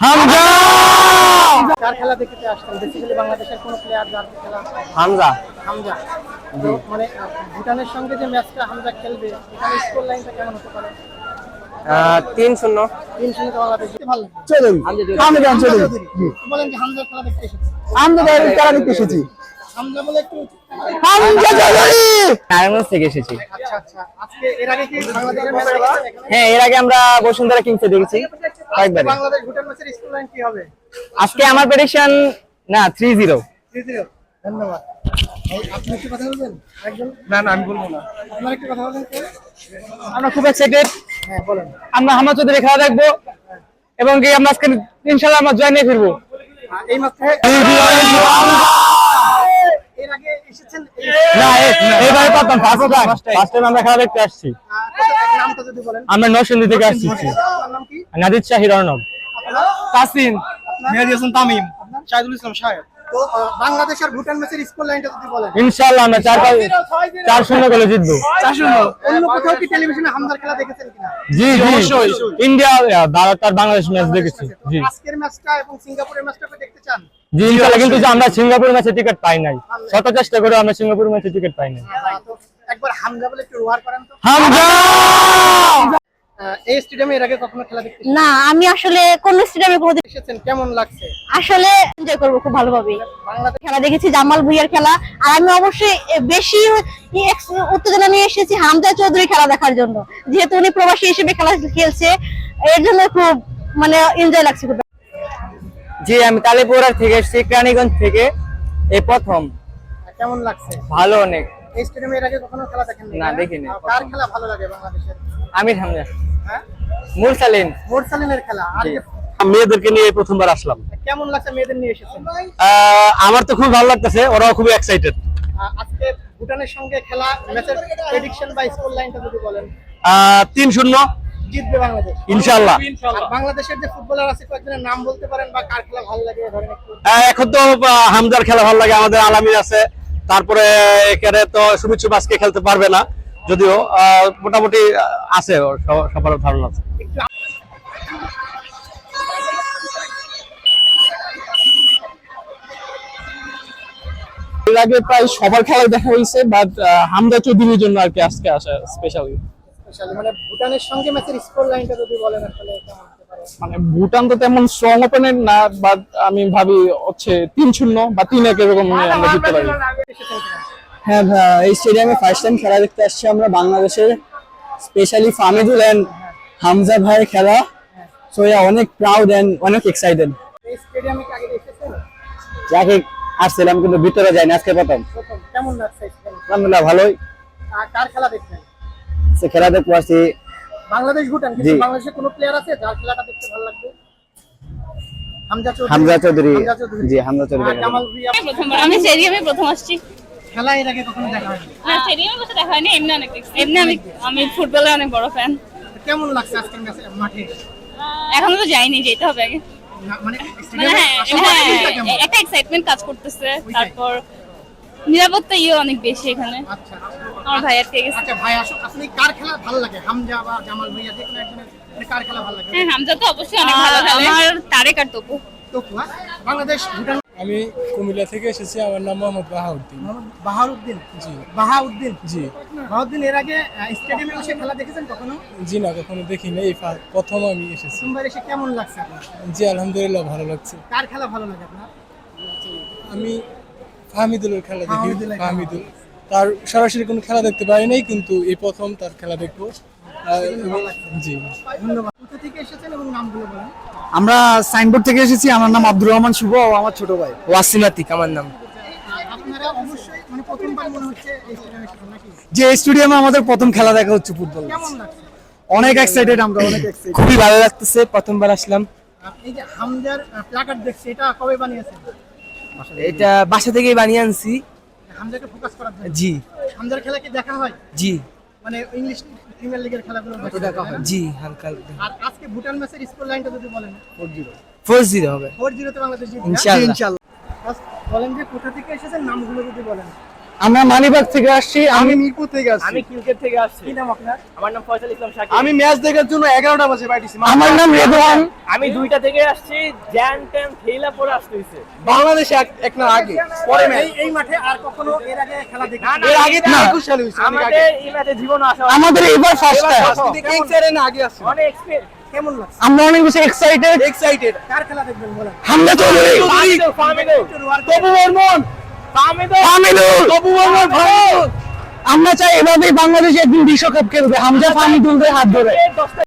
হামজা! কার খেলা দেখতে আসছেন? বেসিক্যালি বাংলাদেশের কোন প্লেয়ার যার খেলা হামজা। মানে ভুটানের সঙ্গে যে ম্যাচটা হামজা খেলবে এখানে স্কোর লাইনটা কেমন হতে পারে? তিন শূন্য। তিন শূন্য বাংলাদেশ ভালো লাগবে হামজা চৌধুরী বলেন যে হামজার খেলা দেখতে এসেছে। হামজা খেলা দেখতে এসেছি। নারায়ণগঞ্জ থেকে এসেছি। আচ্ছা আচ্ছা? হ্যাঁ এর আগে আমরা বসুন্ধরা কিংসে দেখেছি। কয়েকবারে বাংলাদেশ ভুটান ম্যাচের স্কোর লাইন কি হবে? আজকে আমার প্রেডিকশন না থ্রি জিরো ধন্যবাদ। এই, আপনি একটু কথা বলবেন? একজন? না না আমি বলব না। আপনার একটু কথা বলবেন কে? আমরা খুব এক্সাইটেড হ্যাঁ আমরা হামা চৌধুরী খেলা দেখব এবং কি আমরা আজকে ইনশাল্লাহ আমরা জয় নিয়ে ফিরবো। এই মাত্র এর আগে এসেছেন? না এবারে ফার্স্ট টাইম ফার্স্ট টাইম আমরা খেলা দেখতে আসছি। আহ, কোথায়- নামটা যদি বলেন। আমরা নরসিংদী থেকে আসছি। নাম কি? নাদির শাহির অর্ণব তাসিন। মেহেদি হাসান তামিম। শাহিদুল ইসলাম শাহেদ তো বাংলাদেশ আর ভুটান ম্যাচের স্কোর লাইনটা যদি বলেন। ইনশাল্লাহ আমরা চার পাঁচ চার শূন্য করে জিতবো। চার অন্য কোথাও কি টেলিভিশনে হামদার খেলা দেখেছেন কিনা? জি জি। ইন্ডিয়া ভারত আর বাংলাদেশ ম্যাচ দেখেছি। জি। আজকের ম্যাচটা এবং সিঙ্গাপুরের ম্যাচটা দেখতে চান? জি ইনশাল্লাহ কিন্তু আমরা সিঙ্গাপুর ম্যাচে টিকিট পাই নাই। শত চেষ্টা করে আমরা সিঙ্গাপুর ম্যাচে টিকিট পাই নাই। একবার হামজা বলে একটু রোয়ার করেন তো। হামজা! আহ, এই স্টেডিয়ামে এর আগে কখনো খেলা দেখতে না আমি আসলে কোন স্টেডিয়ামে কোনোদিন এসেছেন? কেমন লাগছে? আসলে এনজয় করব খুব ভালোভাবে। বাংলাদেশ খেলা দেখেছি জামাল ভুইয়ার খেলা। আর আমি অবশ্যই বেশি উত্তেজনা নিয়ে এসেছি হামজা চৌধুরী খেলা দেখার জন্য। যেহেতু উনি প্রবাসী হিসেবে খেলা খেলছে এর জন্য খুব মানে এনজয় লাগছে খুব। জি আমি কালীপুরার থেকে এসেছি কেরানীগঞ্জ থেকে। এই প্রথম। কেমন লাগছে? ভালো অনেক। এই স্টেডিয়ামে এর আগে কখনো খেলা দেখেন না, দেখিনি। কার খেলা ভালো লাগে বাংলাদেশের? আমির হামজা। হ্যাঁ? মুরসালিন মোরসালিনের খেলা আর মেয়েদেরকে নিয়ে প্রথমবার আসলাম। কেমন লাগছে মেয়েদের নিয়ে এসেছেন? আমার তো খুব ভালো লাগতেছে ওরাও খুবই এক্সাইটেড আজকে ভুটানের সঙ্গে খেলা ম্যাচের প্রেডিকশন বা স্কোর লাইনটা যদি বলেন। তিন শূন্য। জিতবে বাংলাদেশ। ইনশাল্লাহ বাংলাদেশের যে ফুটবলার আছে কয়েকজনের নাম বলতে পারেন বা কার খেলা ভালো লাগে এখন তো হামদার খেলা ভালো লাগে আমাদের আলামিন আছে। তারপরে এখানে তো সুমিত আজকে খেলতে পারবে না যদিও মোটামুটি আছে সবার ধারণা আছে। এর আগে প্রায় সবার খেলাই দেখা হয়েছে বাট হামদা চৌধুরীর জন্য আর কি আজকে আসা স্পেশালি স্পেশালি মানে ভুটানের সঙ্গে ম্যাচের স্কোর লাইনটা যদি বলেন আসলে মানে ভুটান তো তেমন স্ট্রং ওপেনেন্ট না বাট আমি ভাবি হচ্ছে তিন শূন্য বা তিন এক এরকম আমরা জিততে পারি। হ্যাঁ ভাই, এই স্টেডিয়ামে ফার্স্ট টাইম খেলা দেখতে আসছি আমরা বাংলাদেশের স্পেশালি ফামিদুল এন্ড হামজা ভাইয়ের খেলা। সো ইয়া অনেক প্রাউড এন্ড অনেক এক্সাইটেড এই স্টেডিয়ামে কি আগে এসেছেন যাকে আসছিলাম কিন্তু ভিতরে যাইনি আজকে প্রথম। প্রথম। কেমন লাগছে আলহামদুলিল্লাহ ভালোই। কার খেলা দেখছেন সে খেলা দেখতে আসছি বাংলাদেশ ভুটান কিন্তু বাংলাদেশে কোনো প্লেয়ার আছে যার খেলাটা দেখতে ভালো লাগবে? হামজা চৌধুরী। জি হামজা চৌধুরী ভুঁইয়া প্রথমবার। আমি স্টেডিয়ামে প্রথম আসছি। খেলা এর আগে কখনো দেখা হয়নি? না স্টেডিয়ামে বসে দেখা হয়নি এমনি অনেক দেখছি। এমনি আমি আমি ফুটবলের অনেক বড় ফ্যান কেমন লাগছে আজকের ম্যাচে মাঠে? এখনও তো যাইনি যেতে হবে আগে। মানে মানে স্টেডিয়ামে হ্যাঁ হ্যাঁ, একটা এক্সাইটমেন্ট কাজ করতেছে। তারপর নিরাপত্তা ইয়ে অনেক বেশি এখানে। আচ্ছা আচ্ছা। আমার ভাইয়ের থেকে গেছে। আচ্ছা ভাই আসো। আপনি কার খেলা ভালো লাগে? হামজা বা জামাল ভাইয়া যে কোনো একজনের মানে কার খেলা ভালো লাগে? হ্যাঁ হামজা তো অবশ্যই অনেক ভালো খেলে। আমার তারেক আর তপু। তো হ্যাঁ? বাংলাদেশ ভুটান আমি কুমিল্লা থেকে এসেছি আমার নাম মোহাম্মদ বাহাউদ্দিন। মোহাম্মদ বাহারউদ্দিন জি। বাহাউদ্দিন? জি। বাহাউদ্দিন এর আগে স্টেডিয়ামে এসে খেলা দেখেছেন কখনো? জি না কখনো দেখিনি। এই প্রথম আমি এসেছি। সোমবার এসে কেমন লাগছে আপনার? জি আলহামদুলিল্লাহ ভালো লাগছে। কার খেলা ভালো লাগে আপনার? আমি ফাহমিদুলের খেলা দেখি। ফাহমিদুল। তার সরাসরি কোনো খেলা দেখতে পারি নাই কিন্তু এই প্রথম তার খেলা দেখব। জি। ধন্যবাদ থেকে এসেছেন এবং নামগুলো বলেন। আমরা সাইনবোর্ড থেকে এসেছি আমার নাম আব্দুর রহমান শুভ ও আমার ছোট ভাই। ওয়াসিমাতিক আমার নাম। মানে প্রথমবার মনে হচ্ছে এই স্টেডিয়ামে এসেছেন নাকি? যে স্টেডিয়ামে আমাদের প্রথম খেলা দেখা হচ্ছে ফুটবল অনেক এক্সাইটেড আমরা অনেক এক্সাইটেড খুবই ভালো লাগতেছে প্রথমবার আসলাম। এই যে হামজার প্ল্যাকার্ড দেখছি এটা কবে বানিয়েছেন? এটা বাসা থেকেই বানিয়ে আনছি। হামজাকে ফোকাস করার জন্য? জি। হামজার খেলা কি দেখা হয়? জি। মানে ইংলিশ প্রিমিয়ার লিগের খেলাগুলো দেখা হয় জি হালকা আর আজকে ভুটান ম্যাচের স্কোর লাইনটা যদি বলেন? ফোর জিরো হবে। ফোর তে বাংলাদেশ জিতবে ইনশাআল্লাহ। বলেন যে কোথা থেকে এসেছেন? নামগুলো যদি বলেন। আমরা মানিবাগ থেকে আসছি আমি মিরপুর থেকে আসছি। আমি ক্রিকেট থেকে আসছি। কি নাম আপনার? আমার নাম ফয়সাল ইসলাম শাকিব আমি ম্যাচ দেখার জন্য এগারোটা বাজে পাইতেছি আমার নাম রেদওয়ান। আমি দুইটা থেকে আসছি জ্যান ট্যান ফেলা পরে আসতে হইছে। বাংলাদেশে এক এক না আগে। পরে এই এই মাঠে আর কখনো এর আগে খেলা দেখি এর আগে তো না। 21 সালে হইছে আমাদের এই ম্যাচে জীবন আসা আমাদের এবার ফার্স্ট টাইম এক সাইডে না আগে আসছে অনেক এক্সপেরিয়েন্স কেমন লাগছে? আমরা অনেক বেশি এক্সাইটেড এক্সাইটেড কার খেলা দেখবেন বলেন? হামজা চৌধুরী। তবু বর্মন আমরা চাই এভাবেই বাংলাদেশ একদিন বিশ্বকাপ খেলবে। হামজা তুলতে হাত ধরে।